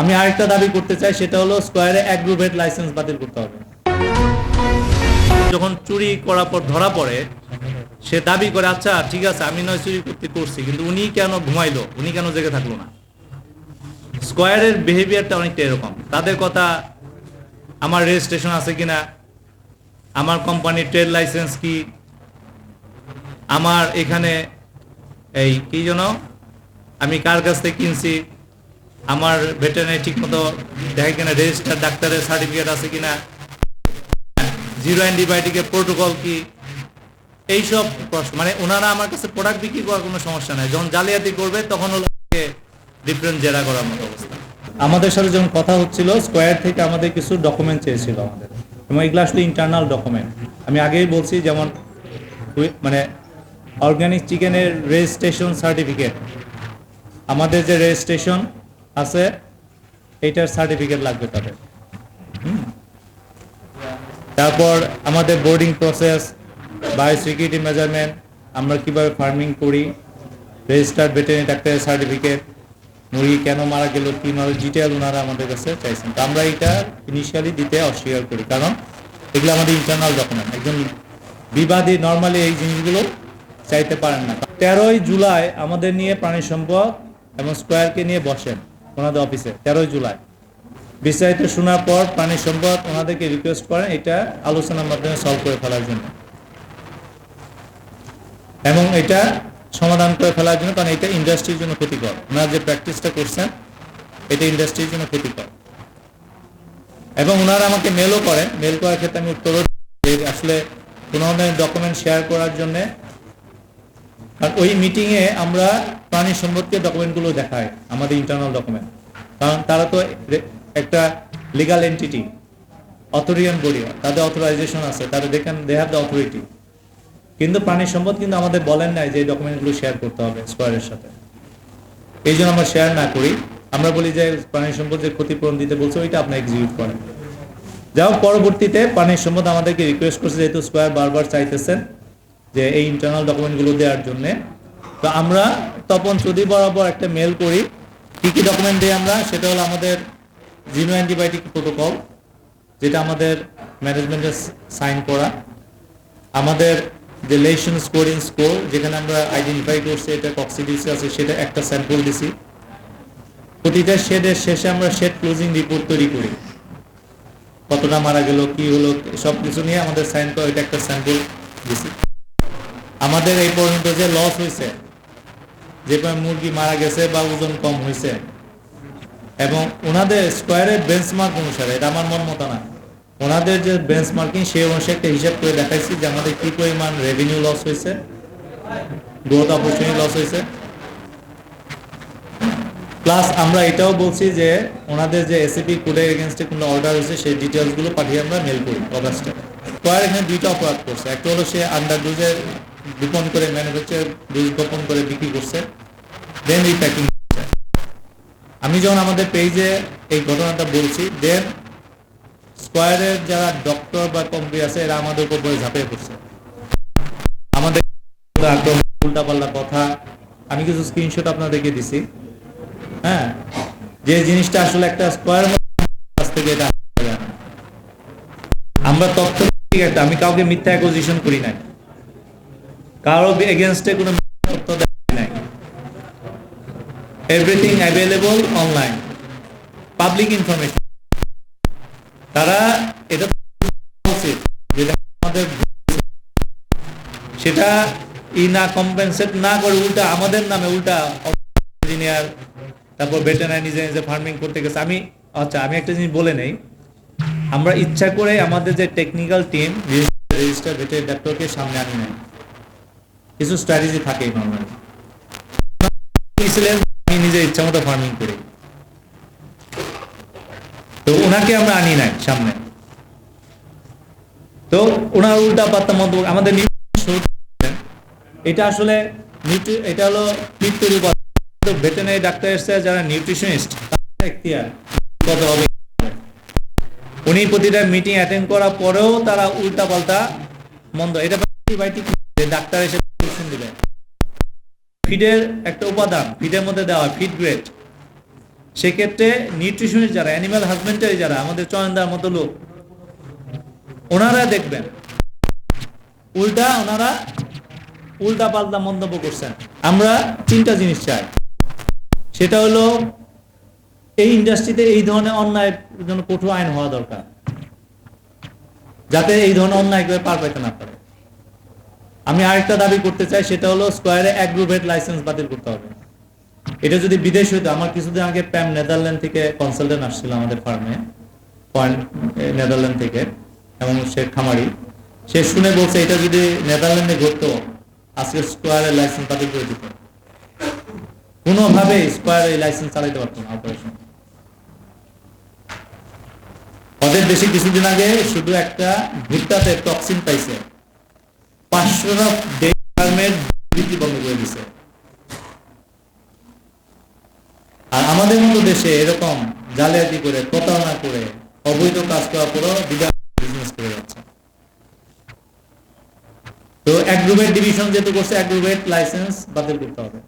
আমি আরেকটা দাবি করতে চাই, সেটা হলো স্কোয়ারে গ্রুপের লাইসেন্স বাতিল করতে হবে। যখন চুরি করার পর ধরা পড়ে, সে দাবি করে আচ্ছা ঠিক আছে, আমি নয় চুরি করতে করছি, কিন্তু উনি কেন ঘুমাইলো? উনি কেন জেগে থাকল না? স্কোয়ারের বিহেভিয়ারটা অনেকটা এরকম। তাদের কথা, আমার রেজিস্ট্রেশন আছে কিনা? আমার কোম্পানির ট্রেড লাইসেন্স কি? আমার এখানে, এই, কি যেন? আমি কার কাছ থেকে কিনছি? আমার ভেটেরিনারি ঠিক মতো দেখে কিনা রেজিস্টার ডাক্তারের সার্টিফিকেট আছে কিনা জিরো অ্যান্টিবায়োটিকের প্রোটোকল কি, এইসব প্রশ্ন। মানে ওনারা আমার কাছে প্রোডাক্ট বিক্রি করার কোনো সমস্যা নাই। যখন জালিয়াতি করবে, তখন হলো ডিফারেন্ট জেরা করার মতো অবস্থা। আমাদের সাথে যখন কথা হচ্ছিল স্কোয়ার থেকে আমাদের কিছু ডকুমেন্ট চেয়েছিল আমাদের। এবং এগুলো আসলে ইন্টারনাল ডকুমেন্ট আমি আগেই বলছি, যেমন মানে অর্গানিক চিকেনের রেজিস্ট্রেশন সার্টিফিকেট আমাদের যে রেজিস্ট্রেশন আছে, এইটার সার্টিফিকেট লাগবে তাদের। তারপর আমাদের বোর্ডিং প্রসেস বায়োসিকিউরিটি মেজারমেন্ট আমরা কীভাবে ফার্মিং করি রেজিস্টার্ড ভেটেরিনারি ডাক্তারের সার্টিফিকেট মুরগি কেন মারা গেল, কি মারা ডিটেল ওনারা আমাদের কাছে চাইছেন। তো আমরা এটা ইনিশিয়ালি দিতে অস্বীকার করি, কারণ এগুলো আমাদের ইন্টারনাল ডকুমেন্ট একজন বিবাদী নর্মালি এই জিনিসগুলো চাইতে পারেন না। তেরোই জুলাই আমাদের নিয়ে প্রাণী সম্পদ এবং স্কোয়ারকে নিয়ে বসেন। ওনাদের অফিসে, তেরোই জুলাই। বিস্তারিত শোনার পর প্রাণী সম্পদ ওনাদেরকে রিকোয়েস্ট করেন, এটা আলোচনার মাধ্যমে সলভ করে ফেলার জন্য। এবং এটা সমাধান করে ফেলার জন্য, কারণ এটা ইন্ডাস্ট্রির জন্য ক্ষতিকর। ওনারা যে প্র্যাকটিসটা করছেন, এটা ইন্ডাস্ট্রির জন্য ক্ষতিকর। এবং ওনারা আমাকে মেলও করেন। মেল করার ক্ষেত্রে আমি উত্তরও দিই আসলে কোনো ধরনের ডকুমেন্ট শেয়ার করার জন্যে আর ওই মিটিংয়ে আমরা প্রাণী সম্পদকে ডকুমেন্টগুলো দেখাই আমাদের ইন্টারনাল ডকুমেন্ট কারণ তারা তো একটা লিগাল এন্টিটি অথরিয়ান বডি তাদের অথরাইজেশন আছে তাদের দেখেন দে হ্যাভ দ্য অথরিটি কিন্তু প্রাণী সম্পদ কিন্তু আমাদের বলেন নাই যে এই ডকুমেন্টগুলো শেয়ার করতে হবে স্কোয়ারের সাথে। এই জন্য আমরা শেয়ার না করি। আমরা বলি যে প্রাণী সম্পদ যে ক্ষতিপূরণ দিতে বলছে, ওইটা আপনি এক্সিকিউট করেন। যাই হোক, পরবর্তীতে প্রাণী সম্পদ আমাদেরকে রিকোয়েস্ট করছে, যেহেতু স্কোয়ার বারবার চাইতেছেন যে এই ইন্টারনাল ডকুমেন্টগুলো দেওয়ার জন্য। তো আমরা তপন চৌধুরী বরাবর একটা মেল করি। কি কি ডকুমেন্ট দিই আমরা? সেটা হলো আমাদের জিনো অ্যান্টিবায়োটিক প্রোটোকল যেটা আমাদের ম্যানেজমেন্টের সাইন করা। আমাদের যে লেশন স্কোরিং স্কোর যেখানে আমরা আইডেন্টিফাই করছি এটা কক্সিডিসি আছে, সেটা একটা স্যাম্পল দিছি। প্রতিটা শেডের শেষে আমরা শেড ক্লোজিং রিপোর্ট তৈরি করি। কতটা মারা গেল, কি হলো সব কিছু নিয়ে আমাদের সাইন করা, এটা একটা স্যাম্পল দিছি। আমাদের এই পর্যন্ত যে লস হয়েছে যে মুরগি মারা গেছে বা ওজন কম হয়েছে। এবং ওনাদের স্কোয়ারের বেঞ্চমার্ক অনুসারে, এটা আমার মন মতো না, ওনাদের যে বেঞ্চমার্কিং সেই অনুসারে একটা হিসাব করে দেখাইছি যে আমাদের কি পরিমাণ রেভিনিউ লস হয়েছে গ্রোথ অপরচুনিটি লস হয়েছে। প্লাস আমরা এটাও বলছি যে ওনাদের যে এসিপি কোডের এগেনস্টে কোনো অর্ডার হয়েছে, সেই ডিটেলসগুলো পাঠিয়ে আমরা মেল করি অগাস্টে স্কোয়ার এখানে দুইটা অপরাধ করছে, একটা হলো সে আন্ডার ডোজের গোপন করে ম্যানুফ্যাকচার ডোজ গোপন করে বিক্রি করছে দেন রিপ্যাকিং করছে আমি যখন আমাদের পেজে এই ঘটনাটা বলছি দেন স্কোয়ারের যারা ডক্টর বা কম্পি আছে, এরা আমাদের উপর বলে ঝাঁপিয়ে পড়ছে। আমাদের আক্রমণ উল্টাপাল্টা কথা। আমি কিছু স্ক্রিনশট আপনার আপনাদেরকে দিছি। হ্যাঁ? যে জিনিসটা আসলে একটা স্কোয়ার কাছ থেকে এটা। আমরা তথ্য ঠিক একটা আমি কাউকে মিথ্যা অ্যাকুজিশন করি নাই। কারও এগেনস্টে কোনো নাই। Everything available online public information তারা এটা আমাদের সেটা ই না কম্পেনসেট না করে উল্টা আমাদের নামে উল্টা ইঞ্জিনিয়ার তারপর ভেটেনারি নিজে নিজে ফার্মিং করতে গেছে। আমি আচ্ছা আমি একটা জিনিস বলে নেই। আমরা ইচ্ছা করে আমাদের যে টেকনিক্যাল টিম রেজিস্টার ভেটেনারি ডাক্তারকে সামনে আনি নাই। কিছু স্ট্র্যাটেজি থাকে নর্মালি নিজের ইচ্ছা মতো ফার্মিং তো ওনাকে আমরা আনি নাই সামনে। তো ওনার উল্টা পাত্তা আমাদের এটা আসলে এটা হলো মৃত্যুর ভেটেনারি ডাক্তার এসছে, যারা নিউট্রিশনিস্ট কত হবে? উনি প্রতিটা মিটিং অ্যাটেন্ড করার পরেও তারা উল্টা পাল্টা মন্দ। এটা ডাক্তার এসে প্রেসক্রিপশন দিবে। ফিডের একটা উপাদান, ফিডের মধ্যে দেওয়া ফিড গ্রেড। সেক্ষেত্রে নিউট্রিশনিস্ট যারা অ্যানিমাল হাজবেন্ডারি যারা, আমাদের চয়নদার মতো লোক, ওনারা দেখবেন, উল্টা ওনারা উল্টা পাল্টা মন্তব্য করছেন। আমরা তিনটা জিনিস চাই। সেটা হলো, এই ইন্ডাস্ট্রিতে এই ধরনের অন্যায় জন্য কঠোর আইন হওয়া দরকার। যাতে এই ধরনের অন্যায় করে পার পাইতে না পারে। আমি আরেকটা দাবি করতে চাই, সেটা হলো স্কোয়ারে অ্যাগ্রোভেট লাইসেন্স বাতিল করতে হবে। এটা যদি বিদেশ হইতো, আমার কিছুদিন আগে প্যাম নেদারল্যান্ড থেকে কনসালটেন্ট আসছিল আমাদের ফার্মে নেদারল্যান্ড থেকে, এবং সে খামারি। সে শুনে বলছে, এটা যদি নেদারল্যান্ডে ঘটতো, আজকে স্কোয়ারের লাইসেন্স বাতিল করে দিত। কোনোভাবে স্কোয়ার এই লাইসেন্স চালাইতে পারতো না অপারেশন ওদের দেশে কিছুদিন আগে শুধু একটা ভুট্টাতে টক্সিন পাইছে। আর আমাদের মতো দেশে এরকম জালিয়াতি করে প্রতারণা করে, অবৈধ কাজ করার পরও বিজনেস করে যাচ্ছে। তো অ্যাগ্রোভেট ডিভিশন যেহেতু করছে, এক গ্রুপের লাইসেন্স বাতিল করতে হবে।